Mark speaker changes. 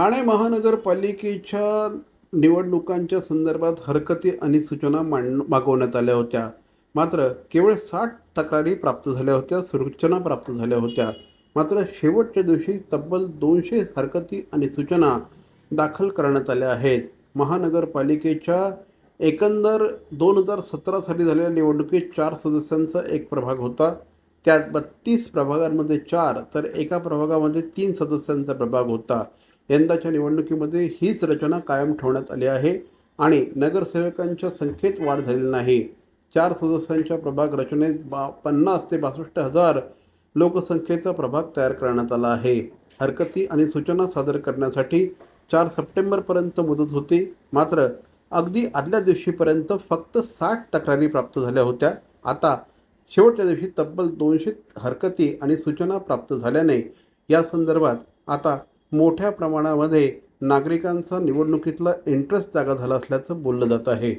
Speaker 1: ठाणे महानगरपालिकेच्या निवडणुकांच्या संदर्भात हरकती आणि सूचना मांड मागवण्यात आल्या होत्या. मात्र केवळ साठ तक्रारी प्राप्त झाल्या होत्या सूचना प्राप्त झाल्या होत्या. मात्र शेवटच्या दिवशी तब्बल दोनशे हरकती आणि सूचना दाखल करण्यात आल्या आहेत. महानगरपालिकेच्या एकंदर दोन हजार सतरा साली झालेल्या निवडणुकीत चार सदस्यांचा एक प्रभाग होता. त्यात बत्तीस प्रभागांमध्ये चार तर एका प्रभागामध्ये तीन सदस्यांचा प्रभाग होता. यंदाच्या निवडणुकीमध्ये हीच रचना कायम ठेवण्यात आली आहे आणि नगरसेवकांच्या संख्येत वाढ झालेली नाही. चार सदस्यांच्या प्रभाग रचनेत बा पन्नास ते बासष्ट हजार लोकसंख्येचा प्रभाग तयार करण्यात आला आहे. हरकती आणि सूचना सादर करण्यासाठी चार सप्टेंबरपर्यंत मुदत होती. मात्र अगदी आदल्या दिवशीपर्यंत फक्त साठ तक्रारी प्राप्त झाल्या होत्या. आता शेवटच्या दिवशी तब्बल दोनशे हरकती आणि सूचना प्राप्त झाल्याने या संदर्भात आता मोठ्या प्रमाणामध्ये नागरिकांचा निवडणुकीतला इंटरेस्ट जागा झाला असल्याचं बोललं जात आहे.